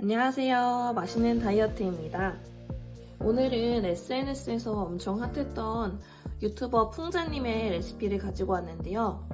안녕하세요. 맛있는 다이어트입니다. 오늘은 SNS에서 엄청 핫했던 유튜버 풍자님의 레시피를 가지고 왔는데요.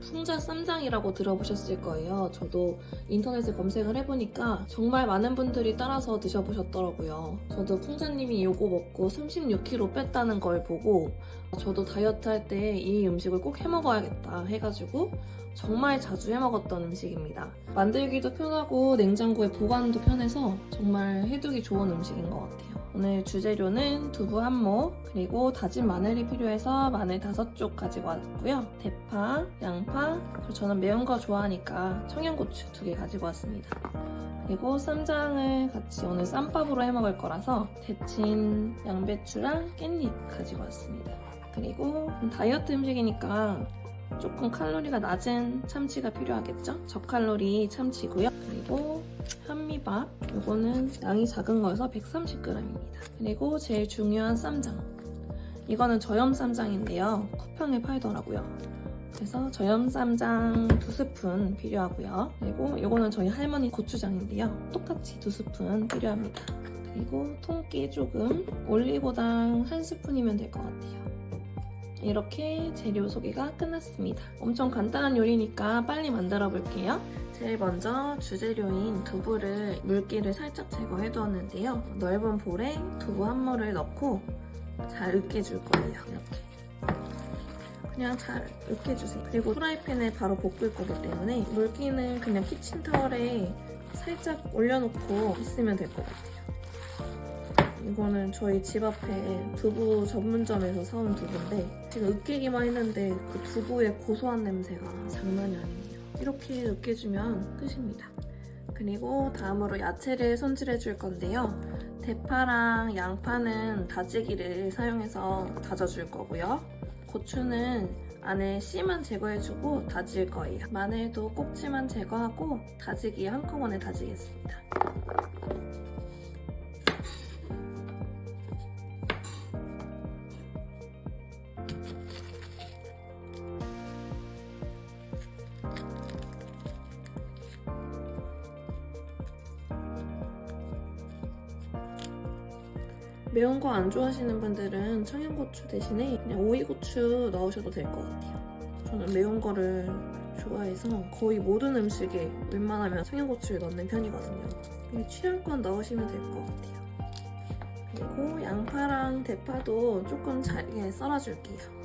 풍자 쌈장이라고 들어보셨을 거예요. 저도 인터넷에 검색을 해보니까 정말 많은 분들이 따라서 드셔보셨더라고요. 저도 풍자님이 이거 먹고 36kg 뺐다는 걸 보고 저도 다이어트 할 때 이 음식을 꼭 해먹어야겠다 해가지고 정말 자주 해먹었던 음식입니다. 만들기도 편하고 냉장고에 보관도 편해서 정말 해두기 좋은 음식인 것 같아요. 오늘 주재료는 두부 한 모, 그리고 다진 마늘이 필요해서 마늘 다섯 쪽 가지고 왔고요. 대파, 양파, 그리고 저는 매운 거 좋아하니까 청양고추 두 개 가지고 왔습니다. 그리고 쌈장을 같이 오늘 쌈밥으로 해 먹을 거라서 데친 양배추랑 깻잎 가지고 왔습니다. 그리고 다이어트 음식이니까 조금 칼로리가 낮은 참치가 필요하겠죠? 저칼로리 참치고요. 그리고 현미밥. 이거는 양이 작은 거여서 130g입니다. 그리고 제일 중요한 쌈장. 이거는 저염 쌈장인데요. 쿠팡에 팔더라고요. 그래서 저염 쌈장 두 스푼 필요하고요. 그리고 이거는 저희 할머니 고추장인데요. 똑같이 두 스푼 필요합니다. 그리고 통깨 조금, 올리고당 한 스푼이면 될 것 같아요. 이렇게 재료 소개가 끝났습니다. 엄청 간단한 요리니까 빨리 만들어 볼게요. 제일 먼저 주재료인 두부를 물기를 살짝 제거해 두었는데요. 넓은 볼에 두부 한 모를 넣고 잘 으깨줄 거예요. 이렇게. 그냥 잘 으깨주세요. 그리고 프라이팬에 바로 볶을 거기 때문에 물기는 그냥 키친타월에 살짝 올려놓고 있으면 될 것 같아요. 이거는 저희 집 앞에 두부 전문점에서 사온 두부인데 지금 으깨기만 했는데 그 두부의 고소한 냄새가 장난이 아니에요. 이렇게 으깨주면 끝입니다. 그리고 다음으로 야채를 손질해 줄 건데요. 대파랑 양파는 다지기를 사용해서 다져줄 거고요. 고추는 안에 씨만 제거해주고 다질 거예요. 마늘도 꼭지만 제거하고 다지기 한꺼번에 다지겠습니다. 매운 거 안 좋아하시는 분들은 청양고추 대신에 그냥 오이고추 넣으셔도 될 것 같아요. 저는 매운 거를 좋아해서 거의 모든 음식에 웬만하면 청양고추를 넣는 편이거든요. 취향껏 넣으시면 될 것 같아요. 그리고 양파랑 대파도 조금 잘게 썰어줄게요.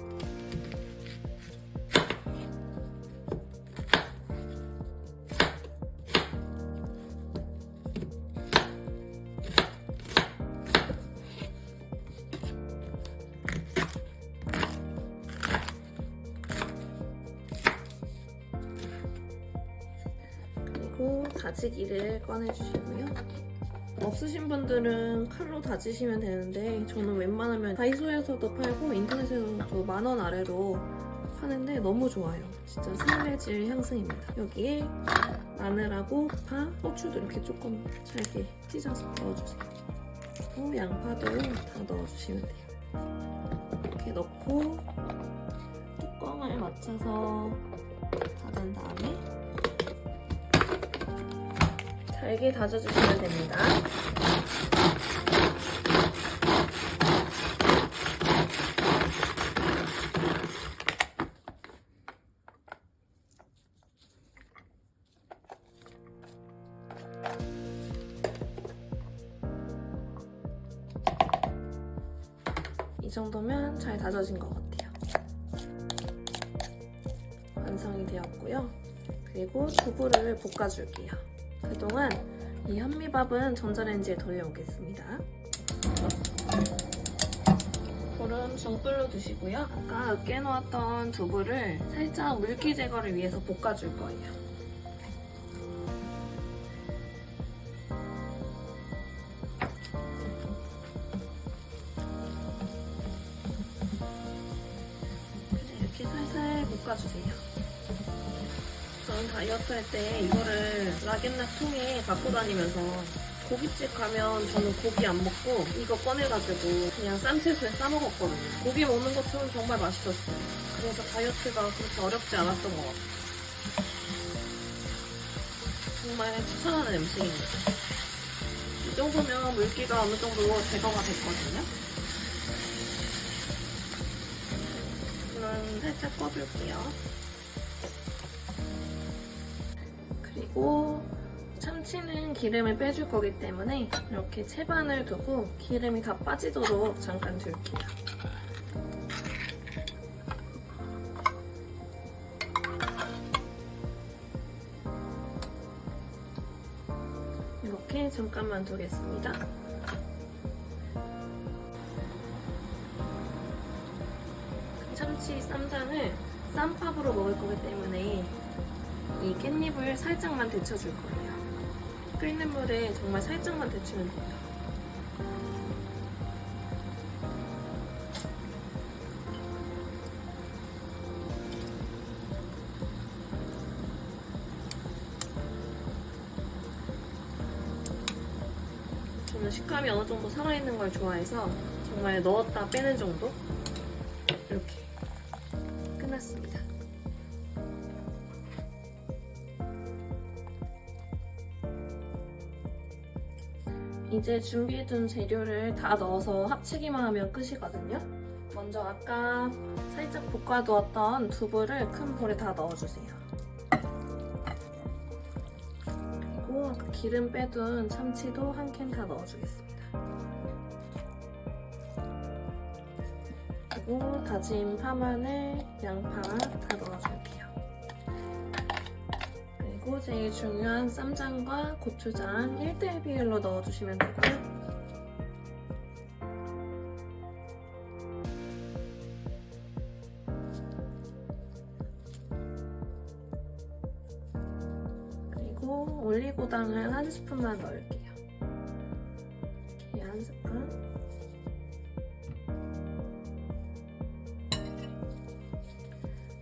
다지기를 꺼내주시고요. 없으신 분들은 칼로 다지시면 되는데 저는 웬만하면 다이소에서도 팔고 인터넷에서도 만 원 아래로 파는데 너무 좋아요. 진짜 삶의 향승입니다. 여기에 마늘하고 파, 고추도 이렇게 조금 잘게 찢어서 넣어주세요. 그리고 양파도 다 넣어주시면 돼요. 이렇게 넣고 뚜껑을 맞춰서 닫은 다음에 잘게 다져주시면 됩니다. 이 정도면 잘 다져진 것 같아요. 완성이 되었고요. 그리고 두부를 볶아줄게요. 그동안 이 현미밥은 전자레인지에 돌려오겠습니다. 불은 중불로 두시고요. 아까 으깨놓았던 두부를 살짝 물기 제거를 위해서 볶아줄 거예요. 할때 이거를 락앤락 통에 갖고 다니면서 고깃집 가면 저는 고기 안 먹고 이거 꺼내가지고 그냥 쌈채소에 싸먹었거든요. 고기 먹는 것처럼 정말 맛있었어요. 그래서 다이어트가 그렇게 어렵지 않았던 것 같아요. 정말 추천하는 음식입니다. 이 정도면 물기가 어느 정도 제거가 됐거든요. 불은 살짝 꺼줄게요. 그리고 참치는 기름을 빼줄 거기 때문에 이렇게 채반을 두고 기름이 다 빠지도록 잠깐 둘게요. 이렇게 잠깐만 두겠습니다. 참치 쌈장을 쌈밥으로 먹을 거기 때문에 이 깻잎을 살짝만 데쳐줄 거예요. 끓는 물에 정말 살짝만 데치면 돼요. 저는 식감이 어느 정도 살아있는 걸 좋아해서 정말 넣었다 빼는 정도? 이제 준비해둔 재료를 다 넣어서 합치기만 하면 끝이거든요. 먼저 아까 살짝 볶아두었던 두부를 큰 볼에 다 넣어주세요. 그리고 아까 기름 빼둔 참치도 한 캔 다 넣어주겠습니다. 그리고 다진 파마늘, 양파 다 넣어줄게요. 그리고 제일 중요한 쌈장과 고추장 1대1 비율로 넣어주시면 되고요. 그리고 올리고당을 한 스푼만 넣을게요. 이렇게 한 스푼.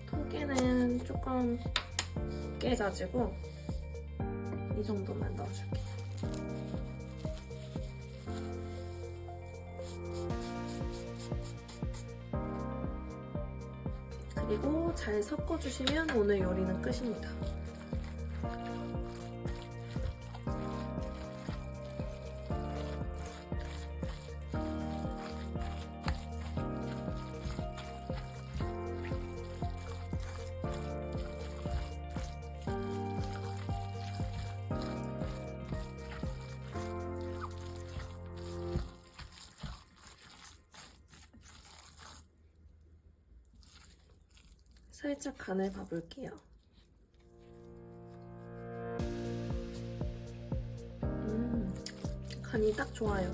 통깨는 조금 깨가지고 이 정도만 넣어줄게요. 그리고 잘 섞어주시면 오늘 요리는 끝입니다. 살짝 간을 봐볼게요. 음, 간이 딱 좋아요.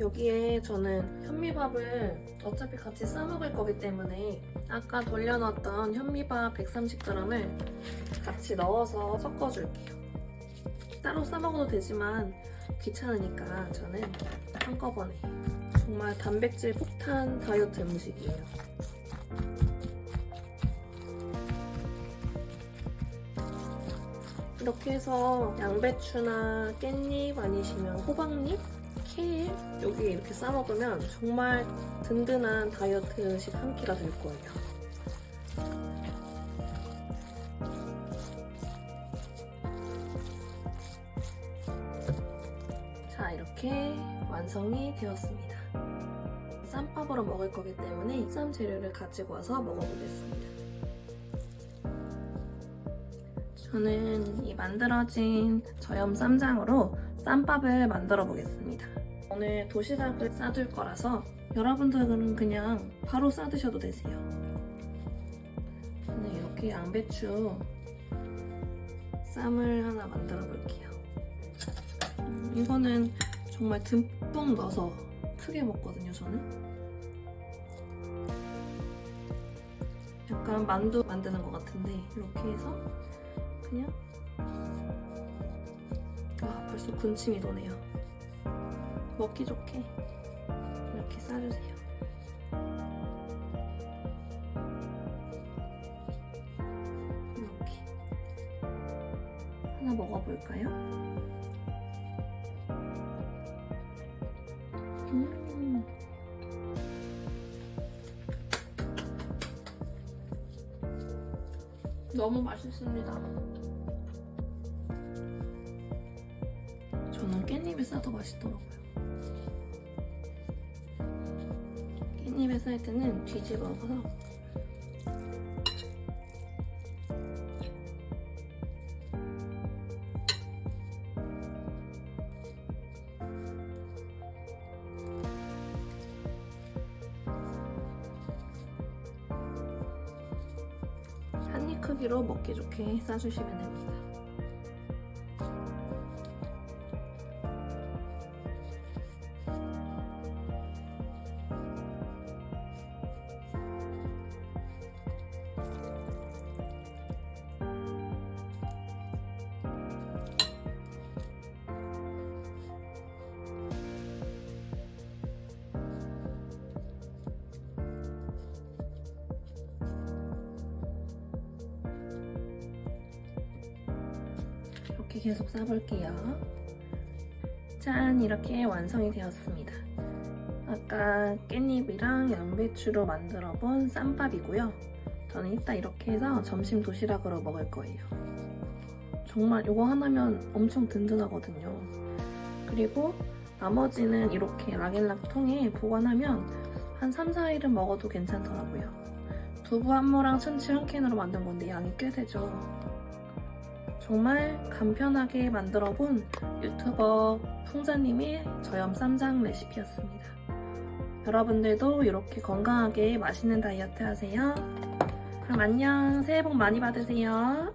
여기에 저는 현미밥을 어차피 같이 싸먹을 거기 때문에 아까 돌려놨던 현미밥 130g을 같이 넣어서 섞어줄게요. 따로 싸먹어도 되지만 귀찮으니까 저는 한꺼번에 정말 단백질 폭탄 다이어트 음식이에요. 이렇게 해서 양배추나 깻잎 아니시면 호박잎, 케일 여기 이렇게 싸먹으면 정말 든든한 다이어트 음식 한 끼가 될 거예요. 자, 이렇게 완성이 되었습니다. 쌈밥으로 먹을 거기 때문에 쌈 재료를 가지고 와서 먹어보겠습니다. 저는 이 만들어진 저염 쌈장으로 쌈밥을 만들어 보겠습니다. 오늘 도시락을 싸둘 거라서 여러분들은 그냥 바로 싸드셔도 되세요. 저는 이렇게 양배추 쌈을 하나 만들어 볼게요. 음, 이거는 정말 듬뿍 넣어서 크게 먹거든요, 저는. 약간 만두 만드는 것 같은데 이렇게 해서 그냥 아 벌써 군침이 도네요. 먹기 좋게 이렇게 싸주세요. 이렇게 하나 먹어볼까요? 너무 맛있습니다. 저는 깻잎에 싸도 맛있더라고요. 깻잎에 쌀 때는 뒤집어서 크기로 먹기 좋게 싸주시면 됩니다. 이렇게 계속 싸볼게요. 짠! 이렇게 완성이 되었습니다. 아까 깻잎이랑 양배추로 만들어 본 쌈밥이고요. 저는 이따 이렇게 해서 점심 도시락으로 먹을 거예요. 정말 이거 하나면 엄청 든든하거든요. 그리고 나머지는 이렇게 락앤락 통에 보관하면 한 3, 4일은 먹어도 괜찮더라고요. 두부 한 모랑 참치 한 캔으로 만든 건데 양이 꽤 되죠. 정말 간편하게 만들어 본 유튜버 풍자님의 저염 쌈장 레시피였습니다. 여러분들도 이렇게 건강하게 맛있는 다이어트 하세요. 그럼 안녕. 새해 복 많이 받으세요.